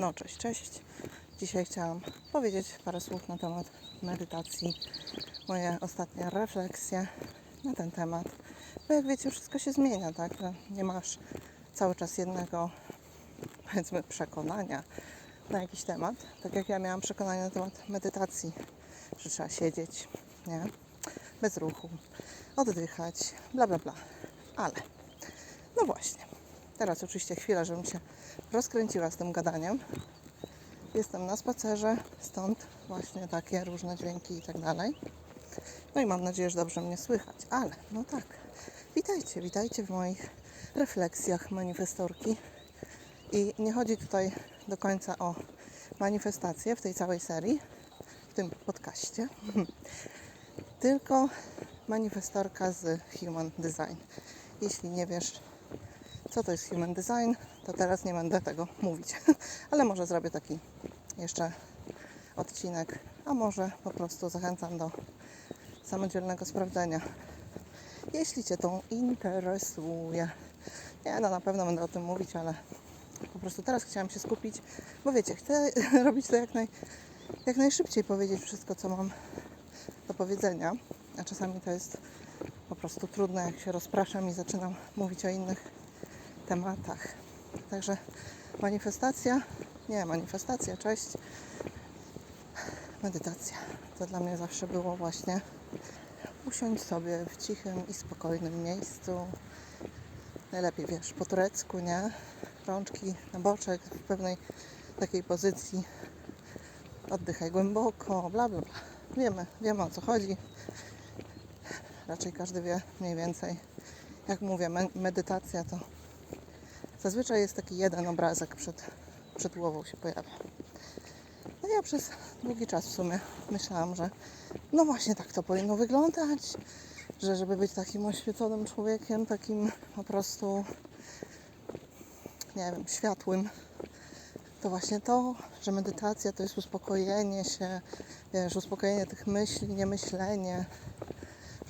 No cześć, cześć. Dzisiaj chciałam powiedzieć parę słów na temat medytacji. Moje ostatnie refleksje na ten temat. Bo jak wiecie, wszystko się zmienia, tak? Nie masz cały czas jednego, powiedzmy, przekonania na jakiś temat. Tak jak ja miałam przekonanie na temat medytacji, że trzeba siedzieć, nie? Bez ruchu, oddychać, bla, bla, bla. Ale, no właśnie. Teraz oczywiście chwila, żebym się rozkręciła z tym gadaniem. Jestem na spacerze, stąd właśnie takie różne dźwięki i tak dalej. No i mam nadzieję, że dobrze mnie słychać. Ale, no tak, witajcie, witajcie w moich refleksjach manifestorki. I nie chodzi tutaj do końca o manifestację w tej całej serii, w tym podcaście, tylko manifestorka z Human Design. Jeśli nie wiesz, co to jest Human Design, to teraz nie będę tego mówić, ale może zrobię taki jeszcze odcinek, a może po prostu zachęcam do samodzielnego sprawdzenia. Jeśli Cię to interesuje. Nie, no na pewno będę o tym mówić, ale po prostu teraz chciałam się skupić, bo wiecie, chcę robić to jak, naj, jak najszybciej, powiedzieć wszystko, co mam do powiedzenia, a czasami to jest po prostu trudne, jak się rozpraszam i zaczynam mówić o innych tematach. Także manifestacja, nie manifestacja, cześć. Medytacja. To dla mnie zawsze było właśnie usiąść sobie w cichym i spokojnym miejscu. Najlepiej wiesz, po turecku, nie? Rączki na boczek, w pewnej takiej pozycji. Oddychaj głęboko, bla bla bla. Wiemy, wiemy o co chodzi. Raczej każdy wie mniej więcej. Jak mówię, me- medytacja to Zazwyczaj jest taki jeden obrazek przed, przed głową się pojawia. No ja przez długi czas w sumie myślałam, że no właśnie tak to powinno wyglądać, że żeby być takim oświeconym człowiekiem, takim po prostu, nie wiem, światłym, to właśnie to, że medytacja to jest uspokojenie się, wiesz, uspokojenie tych myśli, nie myślenie,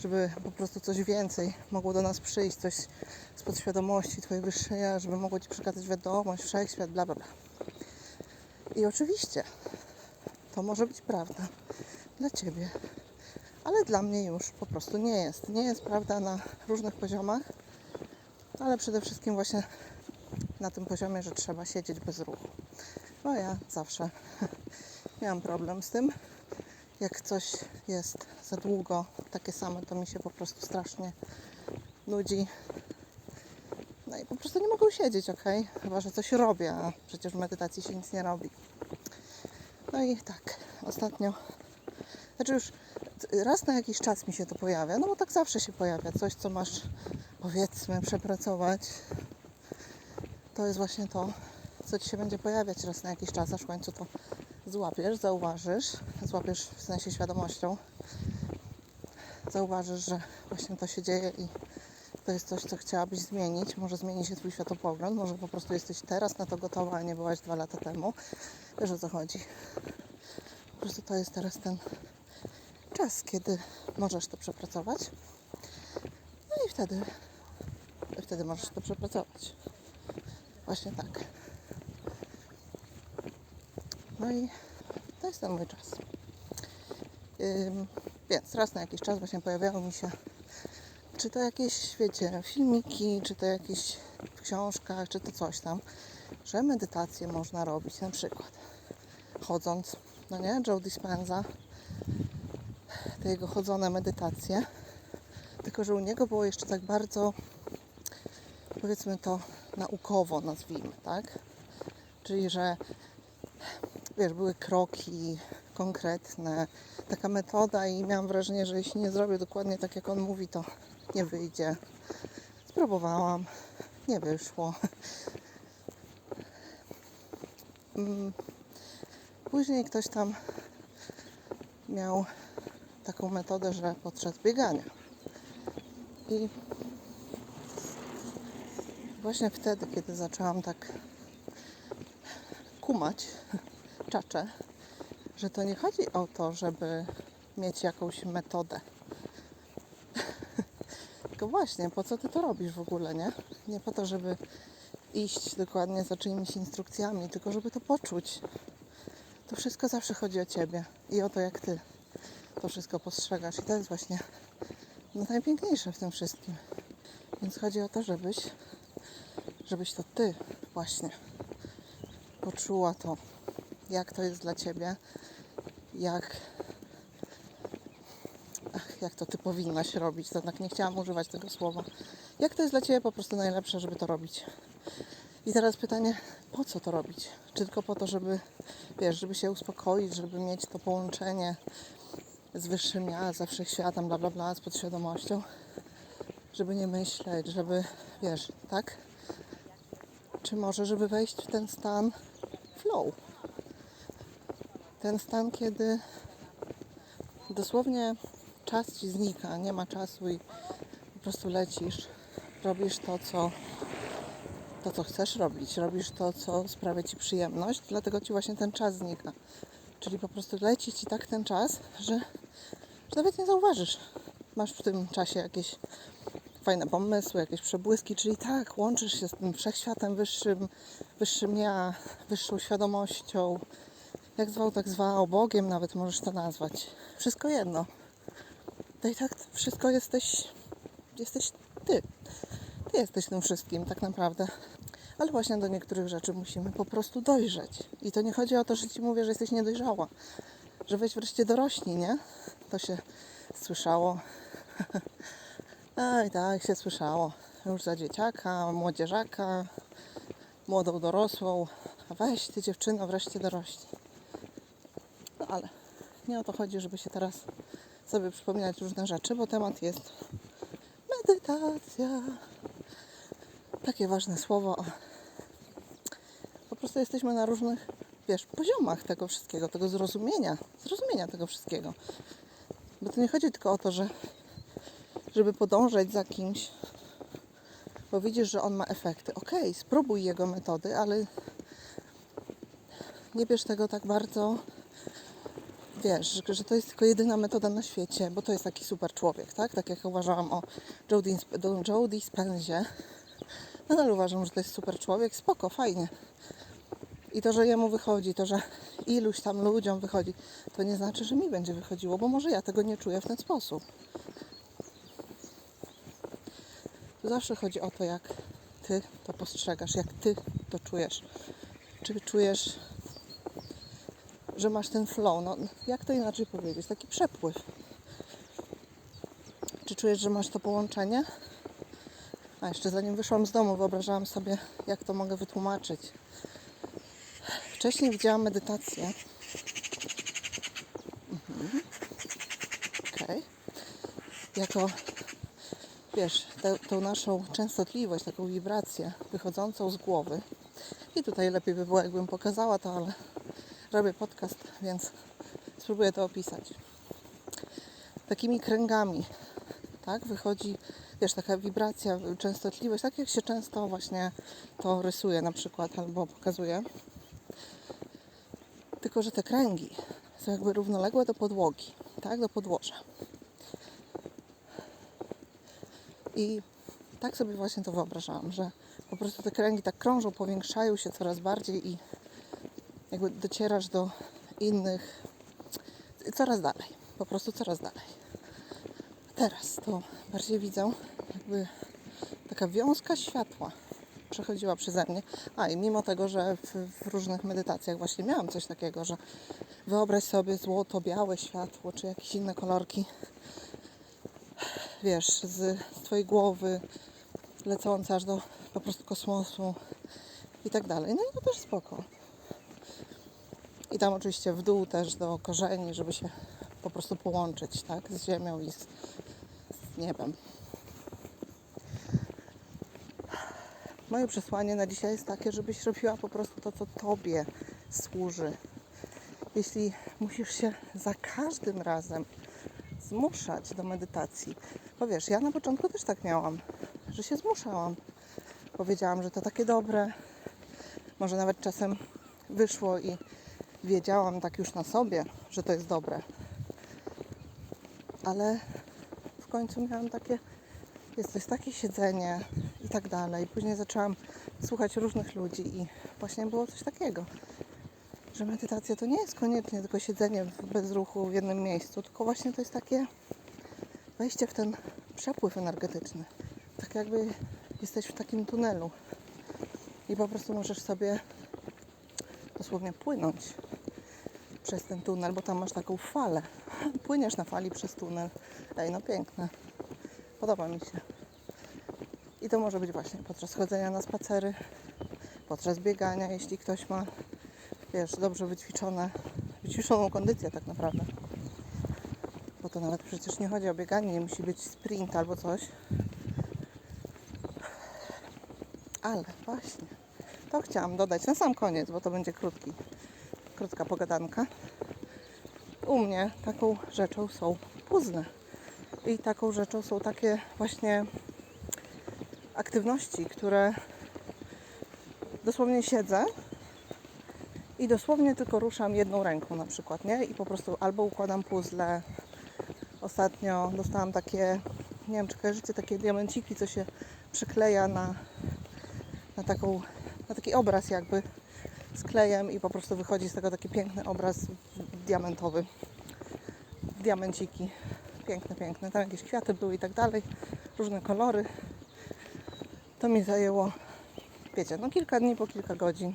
żeby po prostu coś więcej mogło do nas przyjść, coś z podświadomości Twojej wyższej żeby mogło Ci przekazać wiadomość, wszechświat, bla, bla, bla. I oczywiście to może być prawda dla Ciebie, ale dla mnie już po prostu nie jest. Nie jest prawda na różnych poziomach, ale przede wszystkim właśnie na tym poziomie, że trzeba siedzieć bez ruchu. Bo ja zawsze miałam problem z tym. Jak coś jest za długo takie same, to mi się po prostu strasznie nudzi. No i po prostu nie mogę siedzieć, ok? Chyba, że coś robię, a przecież w medytacji się nic nie robi. No i tak, ostatnio, znaczy już raz na jakiś czas mi się to pojawia, no bo tak zawsze się pojawia. Coś, co masz, powiedzmy, przepracować. To jest właśnie to, co Ci się będzie pojawiać raz na jakiś czas, aż w końcu to złapiesz, zauważysz, złapiesz w sensie świadomością, zauważysz, że właśnie to się dzieje i to jest coś, co chciałabyś zmienić. Może zmieni się Twój światopogląd, może po prostu jesteś teraz na to gotowa, a nie byłaś dwa lata temu. Wiesz o co chodzi. Po prostu to jest teraz ten czas, kiedy możesz to przepracować. No i wtedy, wtedy możesz to przepracować. Właśnie tak. No i to jest ten mój czas. Więc raz na jakiś czas właśnie pojawiały mi się czy to jakieś, wiecie, filmiki, czy to jakieś w książkach, czy to coś tam, że medytację można robić na przykład chodząc, no nie, Joe Dispenza, te jego chodzone medytacje, tylko że u niego było jeszcze tak bardzo, powiedzmy to naukowo nazwijmy, tak? Czyli, że wiesz, były kroki konkretne, taka metoda i miałam wrażenie, że jeśli nie zrobię dokładnie tak, jak on mówi, to nie wyjdzie. Spróbowałam, nie wyszło. Mm, Później ktoś tam miał taką metodę, że podszedł biegania. I właśnie wtedy, kiedy zaczęłam tak kumać czacze, że to nie chodzi o to, żeby mieć jakąś metodę. Tylko właśnie, po co ty to robisz w ogóle, nie? Nie po to, żeby iść dokładnie za czyimiś instrukcjami, tylko żeby to poczuć. To wszystko zawsze chodzi o ciebie i o to, jak ty to wszystko postrzegasz. I to jest właśnie no, najpiękniejsze w tym wszystkim. Więc chodzi o to, żebyś, żebyś to ty właśnie poczuła to, jak to jest dla ciebie, jak, ach, jak to ty powinnaś robić. To tak nie chciałam używać tego słowa. Jak to jest dla ciebie po prostu najlepsze, żeby to robić. I teraz pytanie, po co to robić? Czy tylko po to, żeby, wiesz, żeby się uspokoić, żeby mieć to połączenie z wyższym ja, ze wszechświatem, bla, bla, bla, z podświadomością, żeby nie myśleć, żeby, wiesz, tak? Czy może, żeby wejść w ten stan flow? Ten stan, kiedy dosłownie czas ci znika, nie ma czasu i po prostu lecisz, robisz to, co to, co chcesz robić, robisz to, co sprawia ci przyjemność, dlatego ci właśnie ten czas znika. Czyli po prostu leci ci tak ten czas, że, że nawet nie zauważysz. Masz w tym czasie jakieś fajne pomysły, jakieś przebłyski, czyli tak, łączysz się z tym wszechświatem wyższym, wyższym ja, wyższą świadomością, jak zwał, tak zwał, Bogiem nawet możesz to nazwać. Wszystko jedno. To i tak wszystko jesteś, jesteś ty. Ty jesteś tym wszystkim tak naprawdę. Ale właśnie do niektórych rzeczy musimy po prostu dojrzeć. I to nie chodzi o to, że ci mówię, że jesteś niedojrzała. Że weź wreszcie dorośli, nie? To się słyszało. Aj, tak się słyszało. Już za dzieciaka, młodzieżaka, młodą dorosłą. A weź ty dziewczyno wreszcie dorośli. Ale nie o to chodzi, żeby się teraz sobie przypominać różne rzeczy, bo temat jest medytacja. Takie ważne słowo. Po prostu jesteśmy na różnych, wiesz, poziomach tego wszystkiego, tego zrozumienia, zrozumienia tego wszystkiego. Bo to nie chodzi tylko o to, że żeby podążać za kimś, bo widzisz, że on ma efekty. Okej, spróbuj jego metody, ale nie bierz tego tak bardzo, wiesz, że to jest tylko jedyna metoda na świecie, bo to jest taki super człowiek, tak? Tak jak uważałam o Joe Dispenzie. Nadal uważam, że to jest super człowiek, spoko, fajnie. I to, że jemu wychodzi, to, że iluś tam ludziom wychodzi, to nie znaczy, że mi będzie wychodziło, bo może ja tego nie czuję w ten sposób. To zawsze chodzi o to, jak ty to postrzegasz, jak ty to czujesz. Czy czujesz, że masz ten flow? No, jak to inaczej powiedzieć? Taki przepływ. Czy czujesz, że masz to połączenie? A jeszcze zanim wyszłam z domu, wyobrażałam sobie, jak to mogę wytłumaczyć. Wcześniej widziałam medytację. Mhm. Okej. Jako, wiesz, tę, tą naszą częstotliwość, taką wibrację wychodzącą z głowy. I tutaj lepiej by było, jakbym pokazała to, ale robię podcast, więc spróbuję to opisać. Takimi kręgami, tak, wychodzi, wiesz, taka wibracja, częstotliwość, tak jak się często właśnie to rysuje na przykład albo pokazuje. Tylko, że te kręgi są jakby równoległe do podłogi, tak, do podłoża. I tak sobie właśnie to wyobrażałam, że po prostu te kręgi tak krążą, powiększają się coraz bardziej i jakby docierasz do innych coraz dalej, po prostu coraz dalej. Teraz to bardziej widzę, jakby taka wiązka światła przechodziła przeze mnie. A i mimo tego, że w, w różnych medytacjach właśnie miałam coś takiego, że wyobraź sobie złoto, białe światło, czy jakieś inne kolorki, wiesz, z, z Twojej głowy lecące aż do po prostu kosmosu i tak dalej. No i to też spoko. Tam oczywiście w dół też do korzeni, żeby się po prostu połączyć, tak, z ziemią i z, z niebem. Moje przesłanie na dzisiaj jest takie, żebyś robiła po prostu to, co Tobie służy. Jeśli musisz się za każdym razem zmuszać do medytacji, bo wiesz, ja na początku też tak miałam, że się zmuszałam. Powiedziałam, że to takie dobre. Może nawet czasem wyszło i wiedziałam tak już na sobie, że to jest dobre. Ale w końcu miałam takie, jest to jest takie siedzenie i tak dalej. Później zaczęłam słuchać różnych ludzi i właśnie było coś takiego, że medytacja to nie jest koniecznie tylko siedzenie w bezruchu w jednym miejscu, tylko właśnie to jest takie wejście w ten przepływ energetyczny. Tak jakby jesteś w takim tunelu i po prostu możesz sobie dosłownie płynąć przez ten tunel, bo tam masz taką falę. Płyniesz na fali przez tunel. Ej, no piękne. Podoba mi się. I to może być właśnie podczas chodzenia na spacery, podczas biegania, jeśli ktoś ma, wiesz, dobrze wyćwiczone, wyćwiczoną kondycję tak naprawdę. Bo to nawet przecież nie chodzi o bieganie, nie musi być sprint albo coś. Ale właśnie, to chciałam dodać na sam koniec, bo to będzie krótki, krótka pogadanka. U mnie taką rzeczą są puzzle. I taką rzeczą są takie właśnie aktywności, które dosłownie siedzę i dosłownie tylko ruszam jedną ręką na przykład, nie? I po prostu albo układam puzzle. Ostatnio dostałam takie, nie wiem czy kojarzycie, takie diamenciki, co się przykleja na, na taką, na taki obraz jakby z klejem i po prostu wychodzi z tego taki piękny obraz diamentowy. Diamenciki. Piękne, piękne. Tam jakieś kwiaty były i tak dalej. Różne kolory. To mi zajęło, wiecie, no kilka dni po kilka godzin.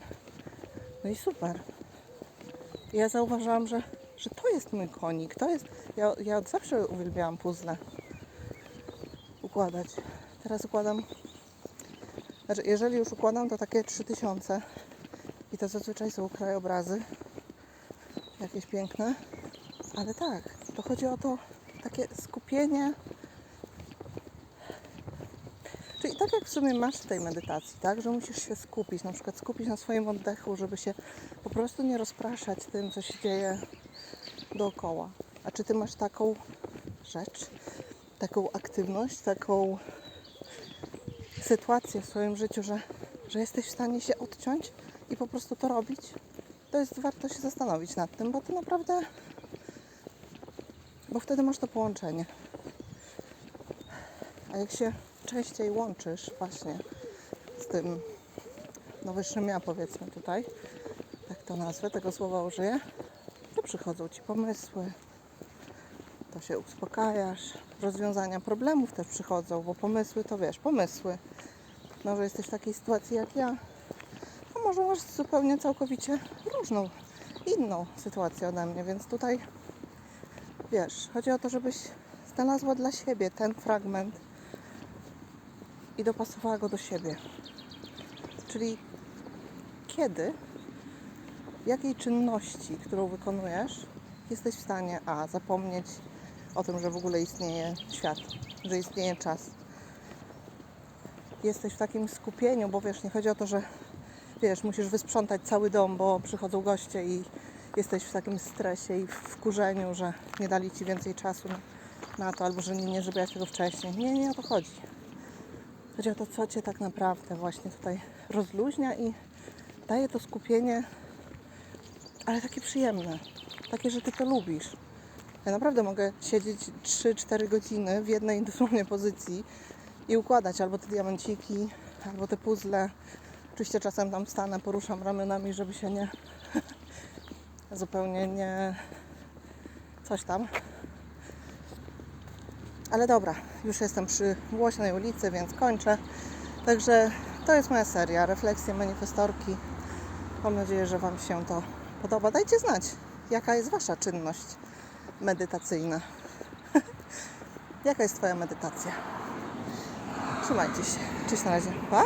No i super. Ja zauważyłam, że, że to jest mój konik. To jest. Ja, ja od zawsze uwielbiałam puzzle układać. Teraz układam. Znaczy, jeżeli już układam, to takie 3000. I to zazwyczaj są krajobrazy. Jakieś piękne. Ale tak, to chodzi o to takie skupienie. Czyli tak jak w sumie masz w tej medytacji, tak, że musisz się skupić, na przykład skupić na swoim oddechu, żeby się po prostu nie rozpraszać tym, co się dzieje dookoła. A czy ty masz taką rzecz, taką aktywność, taką sytuację w swoim życiu, że, że jesteś w stanie się odciąć i po prostu to robić? To jest warto się zastanowić nad tym, bo to naprawdę bo wtedy masz to połączenie. A jak się częściej łączysz właśnie z tym no wyższym ja powiedzmy tutaj, tak to nazwę, tego słowa użyję, to przychodzą Ci pomysły, to się uspokajasz, rozwiązania problemów też przychodzą, bo pomysły to wiesz, pomysły. Może jesteś w takiej sytuacji jak ja, może masz zupełnie całkowicie różną, inną sytuację ode mnie, więc tutaj wiesz, chodzi o to, żebyś znalazła dla siebie ten fragment i dopasowała go do siebie. Czyli kiedy, jakiej czynności, którą wykonujesz, jesteś w stanie A. zapomnieć o tym, że w ogóle istnieje świat, że istnieje czas. Jesteś w takim skupieniu, bo wiesz, nie chodzi o to, że wiesz, musisz wysprzątać cały dom, bo przychodzą goście i jesteś w takim stresie i wkurzeniu, że nie dali Ci więcej czasu na, na to, albo że nie, nie zrobiłaś tego wcześniej. Nie, nie o to chodzi. Chodzi o to, co Cię tak naprawdę właśnie tutaj rozluźnia i daje to skupienie, ale takie przyjemne. Takie, że Ty to lubisz. Ja naprawdę mogę siedzieć 3-4 godziny w jednej dosłownie pozycji i układać albo te diamenciki, albo te puzzle. Oczywiście czasem tam stanę, poruszam ramionami, żeby się nie zupełnie nie coś tam. Ale dobra, już jestem przy głośnej ulicy, więc kończę. Także to jest moja seria Refleksje Manifestorki. Mam nadzieję, że Wam się to podoba. Dajcie znać, jaka jest Wasza czynność medytacyjna. jaka jest Twoja medytacja? Trzymajcie się. Cześć na razie. Pa!